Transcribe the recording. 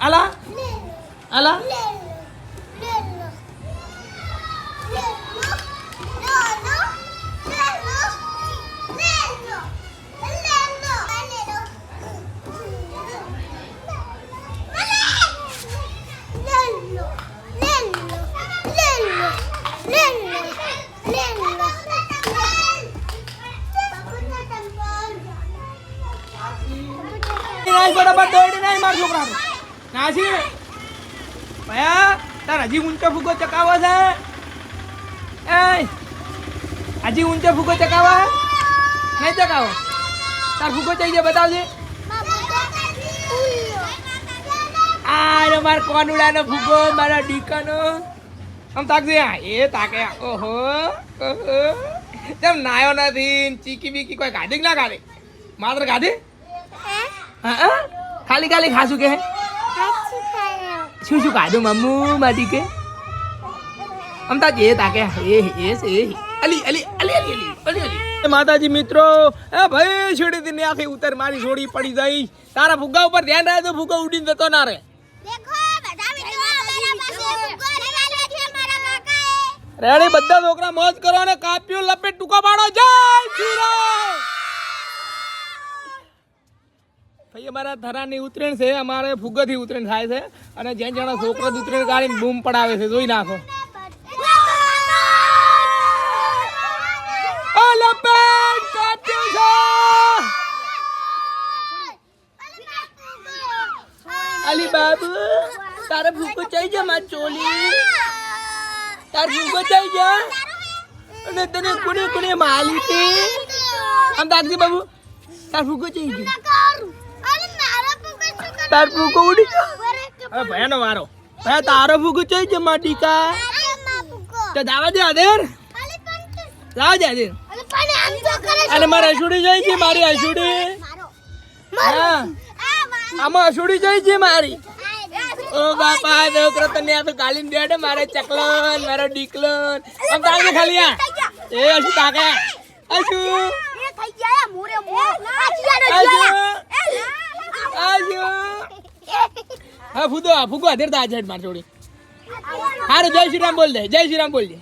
అలా નાઈ બરાબર દોડી નાઈ માર છોકરાને નાસી ભયા તાર હજી ઊંચો ફૂગો ચકાવો છે? એ હજી ઊંચો ફૂગો ચકાવો નહીં ચકાવો? તાર ફૂગો ચઈ જાય બતાવજે. આ માર કોનુડાનો ફૂગો મારા ડીકાનો. આમ તાકજે એ તાકે ઓહો ઓહો. તેમ નાયો નથી? ચીકી બીકી કોઈ ગાડી ના ગાડી? માત્ર ગાડી? હા? હા? ખાલી ખાલી ખાસું કે શું શું કાઢું મમ્મુ મારી કે? અમતા તા જે તાકે એ એ એ અલી અલી અલી અલી અલી અલી અલી. માતાજી મિત્રો એ ભાઈ છોડી દીને આખી ઉતર મારી છોડી પડી જાય તારા ફુગ્ગા ઉપર ધ્યાન રાખજો ફુગ્ગો ઉડીને જતો ના રે રેડી બધા છોકરા મોજ કરો અને કાપ્યું લપેટ ટૂંકો પાડો. જય શ્રી રામ! ભાઈ, અમારા ધરાની ઉતરેણ છે, અમારે ફુગ્ગાથી ઉતરેણ થાય છે. અને જ્યાં જણા છોકરો ઉતરેણ કાઢીને બૂમ પડાવે છે, જોઈ નાખો. અલી બાબુ તારે ફૂગો ચાઈ જા માર ચોલી? તારે ફૂગો ચાઈ જા અને તને કોને કોને માલી તે આમ દાગજી બાબુ, તાર ફૂગો ચાઈ જા તાર ફૂગો ઉડી ગયો. હવે ભયાનો વારો. ભયા તારો ફૂગો ચાઈ છે માર ટીકા તો દાવા દે આદેર લાવ દે આદેર અને મારે અસુડી જાય છે મારી અસુડી હા. આમાં અસુડી જાય છે મારી. ઓ બાપા છોકરો તને આ તો ગાલીને દેડે મારે ચકલન મારો ડીકલન આમ તાકે ખાલી આ? એ અસુ તાકે મોરે અસુ હા ફૂદો આ ફૂગો અધેર તા જેડ માર છોડી હારું, જય શ્રી રામ બોલ દે, જય શ્રી રામ બોલ દે.